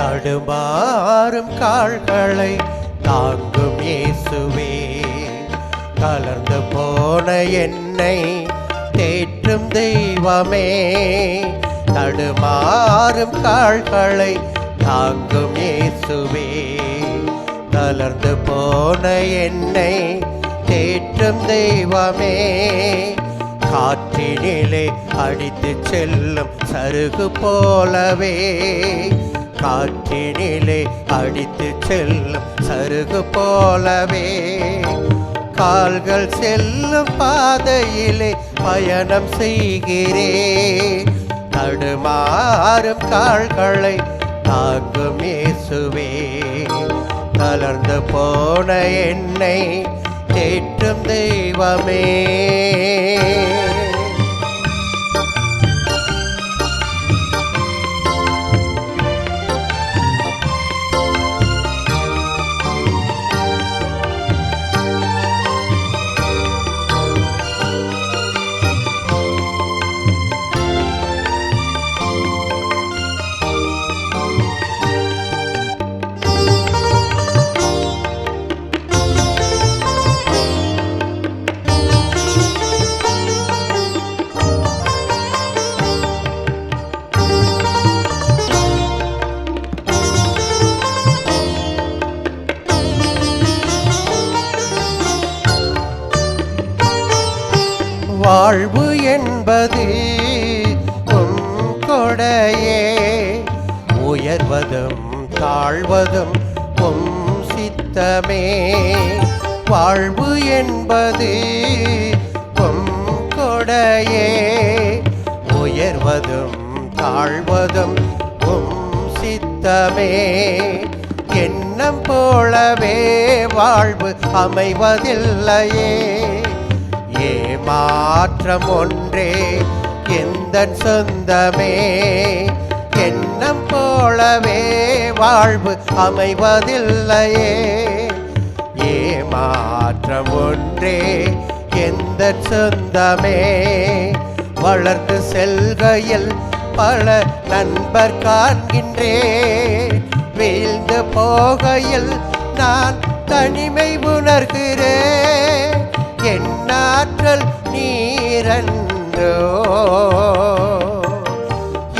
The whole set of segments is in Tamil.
தடுமாறும் கால்களை தாங்கும் இயேசுவே. கலர்ந்து போன என்னை தேற்றும் தெய்வமே. தடுமாறும் கால்களை தாங்கும் இயேசுவே. கலர்ந்து போன என்னை தேற்றும் தெய்வமே. காற்றினிலே அடித்து செல்லும் சருகு போலவே. காற்றினிலே அடித்து செல்லும் சருகு போலவே. கால்கள் செல்லும் பாதையிலே பயணம் செய்கிறே தடுமாறும் கால்களை தாக்கும் இயேசுவே. தளர்ந்து போன என்னை தேற்றும் தெய்வமே. வாழ்வு என்பது உம் கொடையே. உயர்வதும் தாழ்வதும் உம் சித்தமே. வாழ்வு என்பது உம் கொடையே. உயர்வதும் தாழ்வதும் உம் சித்தமே. எண்ணம் போலவே வாழ்வு அமைவதில்லையே. மாற்றம் ஒன்றே எந்த சொந்தமே எண்ணம் போலவே வாழ்வு அமைவதில்லையே. ஏமாற்றம் ஒன்றே எந்த சொந்தமே. வளர்ந்து செல்கையில் பல நண்பர் காண்கின்றேன். வீழ்ந்து போகையில் நான் தனிமை உணர்கிறேன். என்னாற்றல் நீரன்றோ?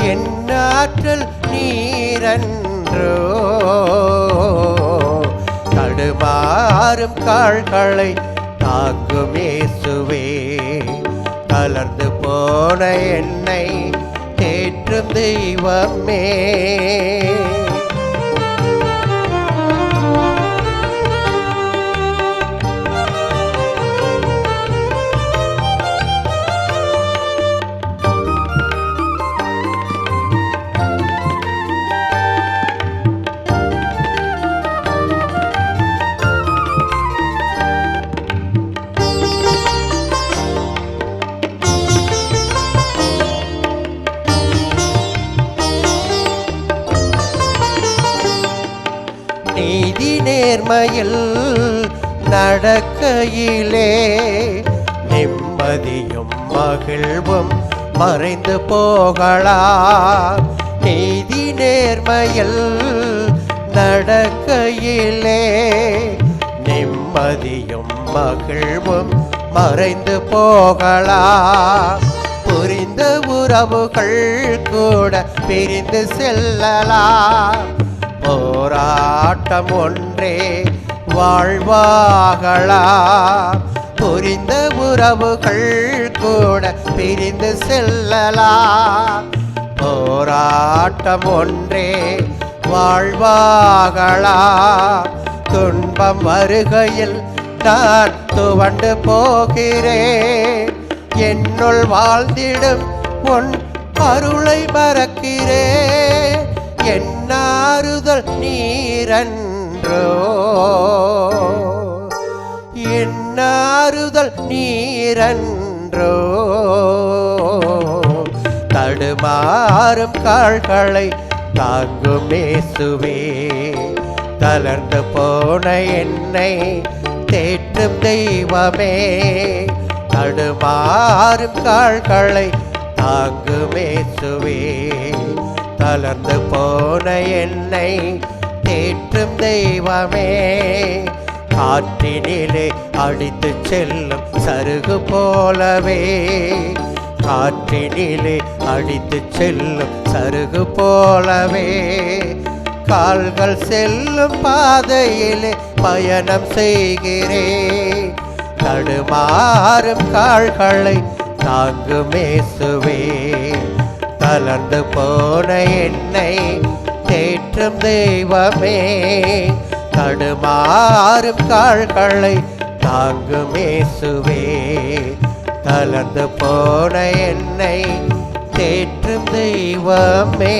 என்னாற்றல் நீரன்றோ? தடுமாறும் கால்களை தாங்கும் இயேசுவே கலர்ந்து போன என்னை தேற்றும் தெய்வமே. நேர்மையில் நடக்கையிலே நிம்மதியும் மகிழ்வும் மறைந்து போகலா. நீதி நேர்மையில் நடக்கையிலே நிம்மதியும் மகிழ்வும் மறைந்து போகலா. புரிந்த உறவுகள் கூட பிரிந்து செல்லலாம். போராட்டம் ஒன்றே வாழ்வாகலாம் புரிந்த உறவுகள் கூட பிரிந்து செல்லலாம் போராட்டம் ஒன்றே வாழ்வாகலாம் துன்பம் வருகையில் நான் துவண்டு போகிறேன் என்னுள் வாழ்ந்திடும் உன் அருளை மறக்கிறேன் நாறுதல் நீரன்றோ? என்னாறுதல் நீரன்றோ? தடுமாறும் கால்களை தாங்கும் மேசுவே தளர்ந்து போன என்னை தேற்றும் தெய்வமே தடுமாறும் கால்களை தாங்கும் மேசுவே தளர்ந்து போன என்னை தேற்றும் தெய்வமே. காற்றினிலே அடித்து செல்லும் சருகு போலவே. காற்றினிலே அடித்து செல்லும் சருகு போலவே. கால்கள் செல்லும் பாதையிலே பயணம் செய்கிறே. தடுமாறும் கால்களை தாங்குமேசுவே தளர்ந்து போன என்னை தேற்றும் தெய்வமே. தடுமாறும் கால்களை தாங்குமேசுவே தளர்ந்து போன என்னை தேற்றும் தெய்வமே.